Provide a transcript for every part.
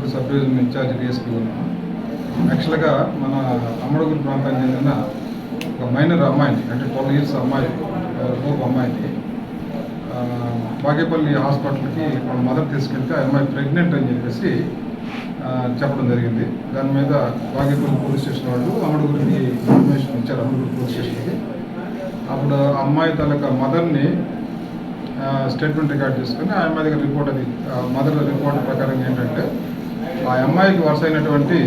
Division incharge DSP ఉన్నాను యాక్చువల్గా మన అమ్మడుగురు ప్రాంతానికి చెందిన ఒక మైనర్ అమ్మాయిని అంటే ట్వెల్వ్ ఇయర్స్ అమ్మాయి ఒక అమ్మాయిని బాగేపల్లి హాస్పిటల్కి వాళ్ళ మదర్ తీసుకెళ్తే ఆ అమ్మాయి ప్రెగ్నెంట్ అని చెప్పేసి చెప్పడం జరిగింది. దాని మీద బాగేపల్లి పోలీస్ స్టేషన్ వాళ్ళు అమ్మడుగురికి ఇన్ఫర్మేషన్ ఇచ్చారు అమ్మడుగురు పోలీస్ స్టేషన్కి. అప్పుడు అమ్మాయి తాలూకా మదర్ని స్టేట్మెంట్ రికార్డ్ చేసుకుని ఆ అమ్మాయి దగ్గర రిపోర్ట్ అది మదర్ రిపోర్ట్ ప్రకారం ఏంటంటే ఆ అమ్మాయికి వరుస అయినటువంటి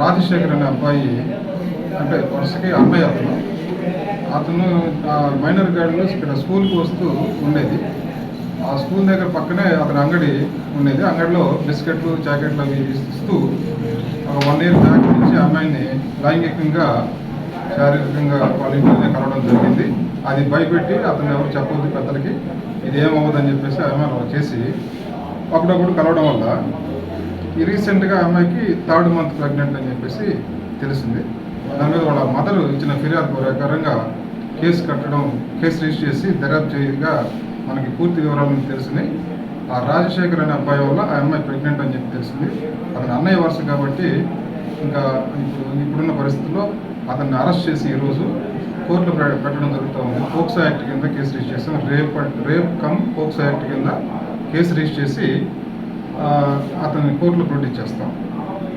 రాజశేఖర్ అనే అబ్బాయి అంటే వరుసకి అమ్మాయి అతను. అతను ఆ మైనర్ గాడిలో ఇక్కడ స్కూల్కి వస్తూ ఉండేది. ఆ స్కూల్ దగ్గర పక్కనే అతని అంగడి ఉండేది. అంగడిలో బిస్కెట్లు జాకెట్లు అవి ఇస్తూ ఒక వన్ ఇయర్ బ్యాక్ నుంచి అమ్మాయిని లైంగికంగా శారీరకంగా వాళ్ళ ఇంట్లోనే కలవడం జరిగింది. అది భయపెట్టి అతను ఎవరు చెప్పొద్దు పెద్దలకి ఇది ఏమవ్వదని చెప్పేసి ఆమె చేసి అప్పుడప్పుడు కలవడం వల్ల ఈ రీసెంట్గా అమ్మాయికి థర్డ్ మంత్ ప్రెగ్నెంట్ అని చెప్పేసి తెలిసింది దాని మీద వాళ్ళ మదర్ ఇచ్చిన ఫిర్యాదు ప్రకారంగా కేసు కట్టడం కేసు రిజిస్టర్ చేసి దర్యాప్తు చేయగా మనకి పూర్తి వివరాలు తెలిసినాయి ఆ రాజశేఖర్ అనే అబ్బాయి వల్ల ఆ అమ్మాయి ప్రెగ్నెంట్ అని చెప్పి తెలిసింది అతని అన్నయ్య వరుస కాబట్టి ఇంకా ఇప్పుడు ఇప్పుడున్న పరిస్థితుల్లో అతన్ని అరెస్ట్ చేసి ఈరోజు కోర్టులో పెట్టడం జరుగుతూ ఉంది. పోక్సో యాక్ట్ కింద కేసు రిజిస్టర్ చేస్తాం. Rape rape cum POCSO act కింద కేసు రిజిస్టర్ చేసి అతన్ని కోర్టులో ప్రొడ్యూస్ చేస్తాం.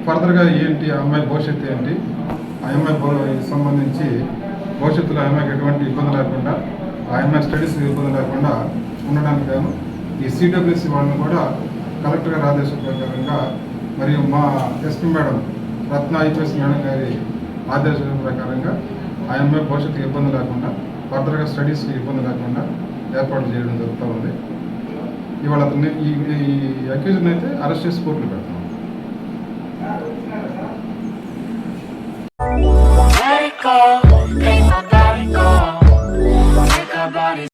ఫర్దర్గా ఏంటి ఆ అమ్మాయి భవిష్యత్తు ఏంటి? ఆ అమ్మాయి సంబంధించి భవిష్యత్తులో ఆ అమ్మాయికి ఎటువంటి ఇబ్బంది లేకుండా ఆ అమ్మాయి స్టడీస్ ఇబ్బంది లేకుండా ఉండడానికి గాను ఈ సిడబ్ల్యూసి వాళ్ళని కూడా కలెక్టర్ గారు ఆదేశం ప్రకారంగా మరియు మా SP madam Ratna IPS madam గారి ఆదేశం ప్రకారంగా ఆ అమ్మాయి భవిష్యత్తుకి ఇబ్బంది లేకుండా ఫర్దర్గా స్టడీస్కి ఇబ్బంది లేకుండా ఏర్పాటు చేయడం జరుగుతూ ఉంది. ఇవాళ అతన్ని ఈ ఈ అక్యూజ్ని అయితే అరెస్ట్ చేసి కోర్టులో పెడుతున్నాం